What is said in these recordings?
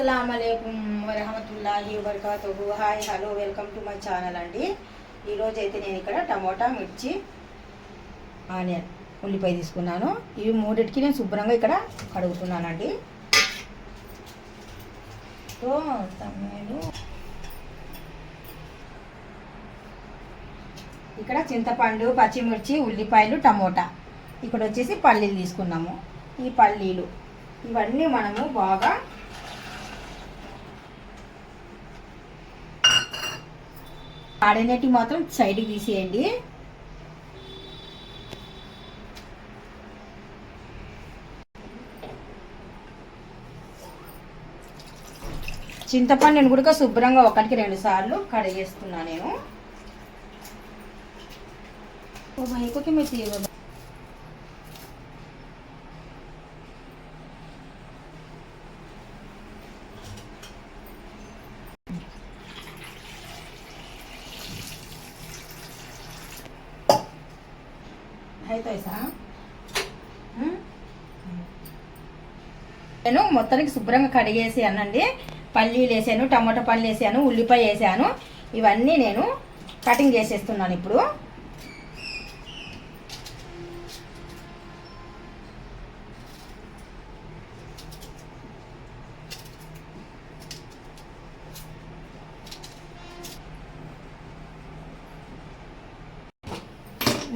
అస్సలం అయికం వరహమతుల్లాహి వబర్కాతుహు hi hello welcome to my channel అండి. ఈరోజు అయితే నేను ఇక్కడ టమోటా మిర్చి ఆనియన్ ఉల్లిపాయ తీసుకున్నాను. ఇవి మూడింటికి నేను శుభ్రంగా ఇక్కడ కడుగుతున్నానండి. సో నేను ఇక్కడ చింతపండు పచ్చిమిర్చి ఉల్లిపాయలు టమోటా. ఇక్కడ వచ్చేసి పల్లీలు తీసుకున్నాము. ఈ పల్లీలు. ఇవన్నీ మనము బాగా ఆడినట్టు మాత్రం సైడ్కి తీసేయండి. చింతపండుని కూడా శుభ్రంగా ఒకటికి రెండు సార్లు కడిగేస్తున్నా నేను. ఇంకొక మీరు తీయ అయితే నేను మొత్తానికి శుభ్రంగా కడిగేసి అనండి పల్లీలు వేసాను టమాటా పళ్ళు వేసాను ఉల్లిపాయ వేసాను. ఇవన్నీ నేను కటింగ్ చేసేస్తున్నాను ఇప్పుడు.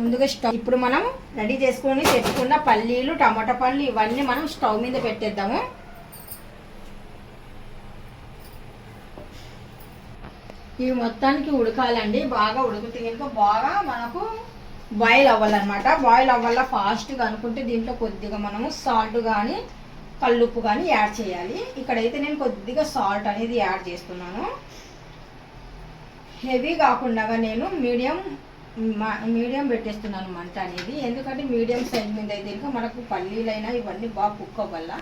ముందుగా స్టవ్ ఇప్పుడు మనం రెడీ చేసుకొని తెచ్చుకున్న పల్లీలు టమాటా పళ్ళు ఇవన్నీ మనం స్టవ్ మీద పెట్టేద్దాము. ఇవి మొత్తానికి ఉడకాలండి. బాగా ఉడుకుతే బాగా మనకు బాయిల్ అవ్వాలన్నమాట. బాయిల్ అవ్వాల ఫాస్ట్గా అనుకుంటే దీంట్లో కొద్దిగా మనము సాల్ట్ కానీ కల్లుప్పు కానీ యాడ్ చేయాలి. ఇక్కడైతే నేను కొద్దిగా సాల్ట్ అనేది యాడ్ చేస్తున్నాను. హెవీ కాకుండా నేను మీడియం మీడియం పెట్టేస్తున్నాను మంట అనేది. ఎందుకంటే మీడియం సైజ్ మీద అయితే ఇంకా మనకు పల్లీలైనా ఇవన్నీ బాగా కుక్క వల్ల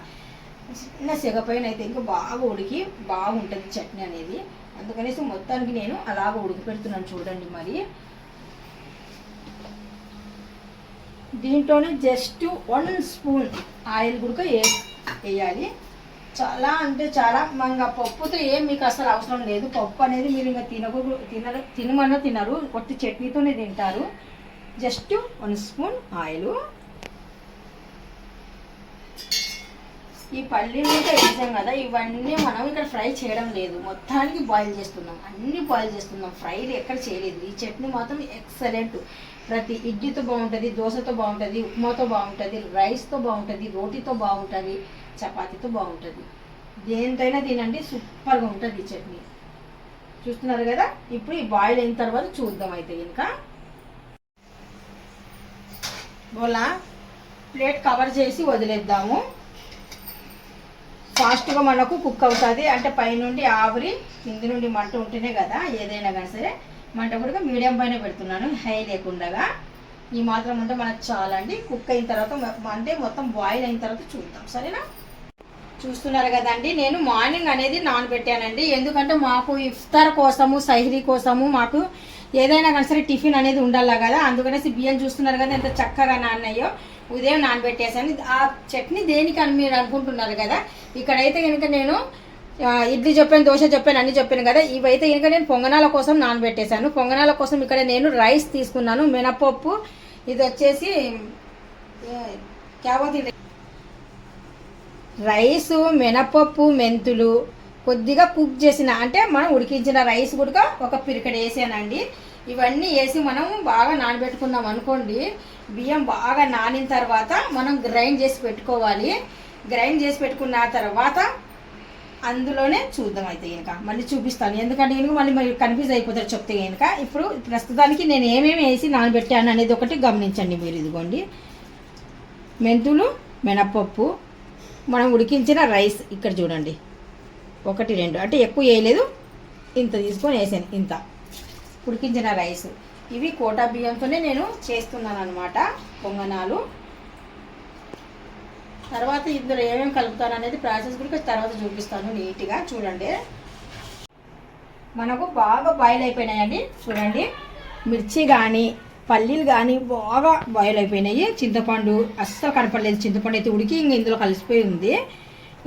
చిన్న సెగపైన అయితే ఇంకా బాగా ఉడికి బాగుంటుంది చట్నీ అనేది. అందుకనేసి మొత్తానికి నేను అలాగ ఉడికి పెడుతున్నాను చూడండి మరి. దీంట్లోనే జస్ట్ వన్ స్పూన్ ఆయిల్ కూడా వేయాలి. చాలా అంటే చాలా ఇంకా పప్పుతో ఏం మీకు అసలు అవసరం లేదు. పప్పు అనేది మీరు ఇంకా తినకూడదు తినరు తినమన్నా తినరు. కొట్టి చట్నీతోనే తింటారు. Just one spoon oil. ఈ పల్లీలు అయితే వేసాం కదా ఇవన్నీ మనం ఇక్కడ ఫ్రై చేయడం లేదు. మొత్తానికి బాయిల్ చేస్తున్నాం. అన్నీ బాయిల్ చేస్తున్నాం. ఫ్రైలు ఎక్కడ చేయలేదు. ఈ చట్నీ మాత్రం ఎక్సలెంట్ ప్రతి ఇడ్లీతో బాగుంటుంది దోశతో బాగుంటుంది ఉప్మాతో బాగుంటుంది రైస్తో బాగుంటుంది రోటీతో బాగుంటుంది. చపాతీతో బాగుంటుంది. దేనితోనైనా తినండి సూపర్గా ఉంటుంది ఈ చట్నీ. చూస్తున్నారు కదా? ఇప్పుడు ఈ బాయిల్ అయిన తర్వాత చూద్దాం అయితే ఇంకా బోలా ప్లేట్ కవర్ చేసి వదిలేద్దాము. ఫాస్ట్గా మనకు కుక్ అవుతుంది. అంటే పైనుండి ఆవిరి కింది నుండి మంట ఉంటేనే కదా ఏదైనా కానీ సరే. మంట కూడా మీడియం పైన పెడుతున్నాను హై లేకుండా. ఈ మాత్రం ఉంటే మనకు చాలా అండి కుక్ అయిన తర్వాత అంటే మొత్తం బాయిల్ అయిన తర్వాత చూద్దాం. సరేనా? చూస్తున్నారు కదండి. నేను మార్నింగ్ అనేది నానబెట్టానండి. ఎందుకంటే మాకు ఇఫ్తార్ కోసము సైహరీ కోసము మాకు ఏదైనా కానీ సరే టిఫిన్ అనేది ఉండాలా కదా. అందుకనేసి బియ్యం చూస్తున్నారు కదా ఎంత చక్కగా నాన్నయ్యో ఉదయం నానబెట్టేసాను ఆ చట్నీ దేనికి అని మీరు అనుకుంటున్నారు కదా? ఇక్కడైతే కనుక నేను ఇడ్లీ చెప్పాను దోశ చెప్పాను అన్ని చెప్పాను కదా ఇవైతే కనుక నేను పొంగనాల కోసం నానబెట్టేశాను. పొంగనాల కోసం ఇక్కడ నేను రైస్ తీసుకున్నాను మినపప్పు. ఇది వచ్చేసి క్యాబోతి రైసు మినపప్పు మెంతులు కొద్దిగా కుక్ చేసిన అంటే మనం ఉడికించిన రైస్ కూడా ఒక పిరికడ వేసానండి. ఇవన్నీ వేసి మనం బాగా నానబెట్టుకున్నాం అనుకోండి బియ్యం బాగా నానిన తర్వాత మనం గ్రైండ్ చేసి పెట్టుకోవాలి. గ్రైండ్ చేసి పెట్టుకున్న తర్వాత అందులోనే చూద్దాం అయితే కనుక మళ్ళీ చూపిస్తాను. ఎందుకంటే కనుక మళ్ళీ మరి కన్ఫ్యూజ్ అయిపోతారు చెప్తే కనుక ఇప్పుడు ప్రస్తుతానికి నేను ఏమేమి వేసి నానబెట్టాను అనేది ఒకటి గమనించండి మీరు ఇదిగోండి. మెంతులు మినపప్పు మనం ఉడికించిన రైస్ ఇక్కడ చూడండి. ఒకటి రెండు. అంటే ఎక్కువ వేయలేదు. ఇంత తీసుకొని వేసాను. ఇంత. ఉడికించిన రైస్. ఇవి కోటా బియ్యంతోనే నేను చేస్తున్నాను అనమాట పొంగనాలు. తర్వాత ఇందులో ఏమేమి కలుపుతాను అనేది ప్రాసెస్ కూడా తర్వాత చూపిస్తాను నీట్గా. చూడండి. మనకు బాగా బాయిల్ అయిపోయినాయండి. చూడండి. మిర్చి కానీ పల్లీలు కానీ బాగా బాయిల్ అయిపోయినాయి. చింతపండు అస్సలు కనపడలేదు. చింతపండు అయితే ఉడికి ఇంక ఇందులో కలిసిపోయి ఉంది.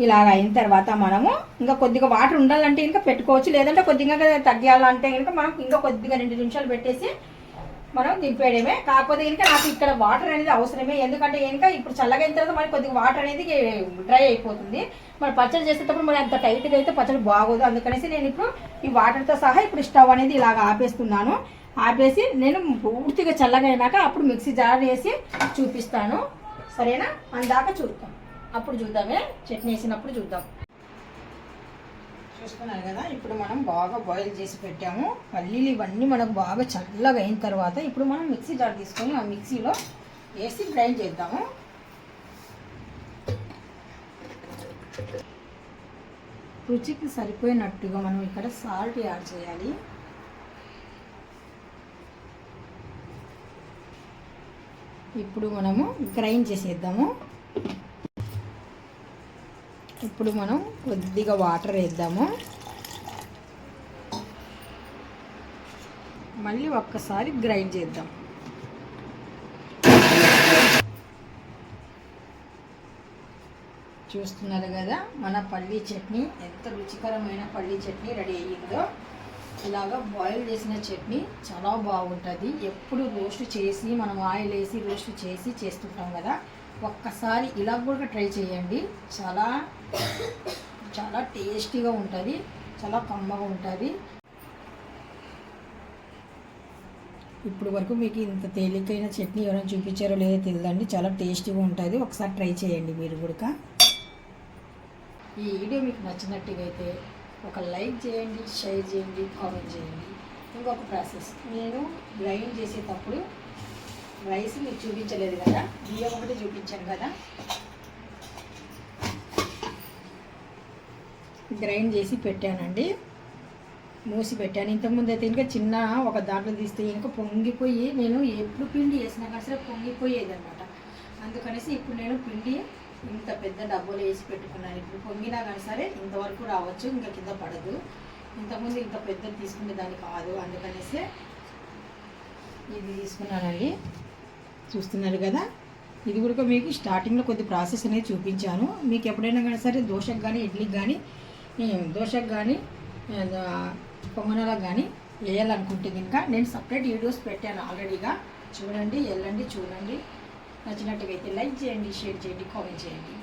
ఇలాగ అయిన తర్వాత మనము ఇంకా కొద్దిగా వాటర్ ఉండాలంటే ఇంకా పెట్టుకోవచ్చు. లేదంటే కొద్దిగా తగ్గాలంటే కనుక మనం ఇంకా కొద్దిగా రెండు నిమిషాలు పెట్టేసి మనం దింపేయడమే. కాకపోతే కనుక నాకు ఇక్కడ వాటర్ అనేది అవసరమే. ఎందుకంటే కనుక ఇప్పుడు చల్లగా అయిన తర్వాత మరి కొద్దిగా వాటర్ అనేది డ్రై అయిపోతుంది. మరి పచ్చడి చేసేటప్పుడు మరి అంత టైట్గా అయితే పచ్చడి బాగోదు. అందుకనేసి నేను ఇప్పుడు ఈ వాటర్తో సహా ఇప్పుడు స్టవ్ అనేది ఇలాగ ఆపేస్తున్నాను. ఆపేసి నేను పూర్తిగా చల్లగా అప్పుడు మిక్సీ జార్ వేసి చూపిస్తాను. సరేనా? అందాక చూద్దాం. అప్పుడు చూద్దామే. చట్నీ వేసినప్పుడు చూద్దాం. చూసుకున్నారు కదా ఇప్పుడు మనం బాగా బాయిల్ చేసి పెట్టాము. పల్లీలు ఇవన్నీ మనకు బాగా చల్లగా అయిన తర్వాత ఇప్పుడు మనం మిక్సీ జార్ తీసుకొని ఆ మిక్సీలో వేసి గ్రైండ్ చేద్దాము. రుచికి సరిపోయినట్టుగా మనం ఇక్కడ సాల్ట్ యాడ్ చేయాలి. ఇప్పుడు మనము గ్రైండ్ చేసేద్దాము. ఇప్పుడు మనం కొద్దిగా వాటర్ వేద్దాము. మళ్ళీ ఒక్కసారి గ్రైండ్ చేద్దాం. చూస్తున్నారు కదా మన పల్లీ చట్నీ ఎంత రుచికరమైన పల్లీ చట్నీ రెడీ అయ్యిందో. ఇలాగా బాయిల్ చేసిన చట్నీ చాలా బాగుంటుంది. ఎప్పుడు రోస్ట్ చేసి మనం ఆయిల్ వేసి రోస్ట్ చేసి చేస్తుంటాం కదా. ఒక్కసారి ఇలా కూడా ట్రై చేయండి. చాలా చాలా టేస్టీగా ఉంటుంది చాలా కమ్మగా ఉంటుంది. ఇప్పుడు వరకు మీకు ఇంత తేలికైన చట్నీ ఎవరైనా చూపించారో లేదో తెలియదండి చాలా టేస్టీగా ఉంటుంది. ఒకసారి ట్రై చేయండి మీరు కూడా. ఈ వీడియో మీకు నచ్చినట్టుగా అయితే ఒక లైక్ చేయండి షేర్ చేయండి కామెంట్ చేయండి. ఇంకొక ప్రాసెస్. నేను గ్రైండ్ చేసేటప్పుడు రైస్ మీకు చూపించలేదు కదా బియ్యం ఒకటి చూపించాను కదా. గ్రైండ్ చేసి పెట్టానండి. మూసి పెట్టాను. ఇంతకుముందు అయితే ఇంకా చిన్న ఒక దాంట్లో తీస్తే ఇంకా పొంగిపోయి నేను ఎప్పుడు పిండి వేసినా కానీ సరే పొంగిపోయేది అనమాట అందుకనేసి ఇప్పుడు నేను పిండి ఇంత పెద్ద డబ్బులు వేసి పెట్టుకున్నాను. ఇప్పుడు పొంగినా కానీ సరే ఇంతవరకు రావచ్చు ఇంకా కింద పడదు. ఇంతకుముందు ఇంత పెద్దది తీసుకునే దాన్ని కాదు. అందుకనేసి ఇది తీసుకున్నానండి. చూస్తున్నారు కదా? ఇది కూడా మీకు స్టార్టింగ్లో కొద్ది ప్రాసెస్ అనేది చూపించాను. మీకు ఎప్పుడైనా కానీ సరే దోశకు కానీ ఇడ్లీకి కానీ దోశకు కానీ పొంగనాలకు కానీ వేయాలనుకుంటే ఇంకా నేను సపరేట్ వీడియోస్ పెట్టాను ఆల్రెడీగా. చూడండి వెళ్ళండి చూడండి. నచ్చినట్టుగా అయితే లైక్ చేయండి షేర్ చేయండి కామెంట్ చేయండి.